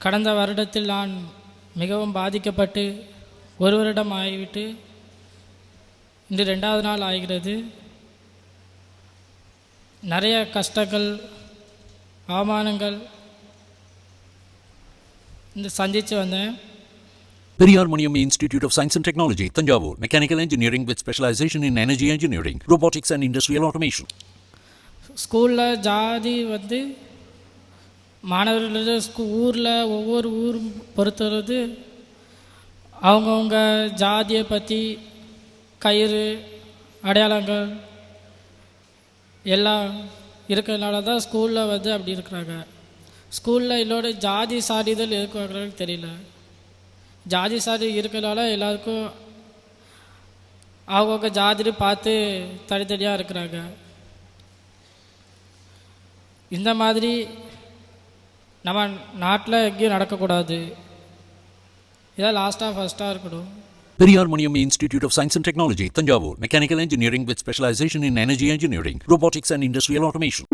கடந்த வருடத்தில் நான் மிகவும் பாதிக்கப்பட்டு ஒரு வருடம் ஆகிவிட்டு இன்று ரெண்டாவது நாள் ஆகிறது நிறைய கஷ்டங்கள் அவமானங்கள் இந்த சந்தித்து வந்தேன் Periyar Maniam Institute of Science and Technology, Tanjavur. Mechanical engineering with specialization in energy engineering, robotics and industrial automation. ஸ்கூலில் ஜாதி வந்து மாணவர்களோட ஸ்கூ ஊரில் ஒவ்வொரு ஊர் பொறுத்தவரது அவங்கவுங்க ஜாதியை பற்றி கயிறு அடையாளங்கள் எல்லாம் இருக்கிறதுனால தான் ஸ்கூலில் வந்து அப்படி இருக்கிறாங்க. ஸ்கூலில் என்னோட ஜாதி சான்றிதழ் இருக்கிறவங்களுக்கு தெரியல. ஜாதி சாதி இருக்கிறனால எல்லாருக்கும் அவங்கவுங்க ஜாதின்னு பார்த்து தனித்தனியாக இருக்கிறாங்க. இந்த மாதிரி நம்ம நாட்டில் எங்கேயும் நடக்கக்கூடாது இதான் லாஸ்ட்டாக ஃபஸ்ட்டாக இருக்கணும் Periyar Munniyam Institute of Science and Technology, Tanjavur. Mechanical engineering with specialization in energy engineering, robotics and industrial automation.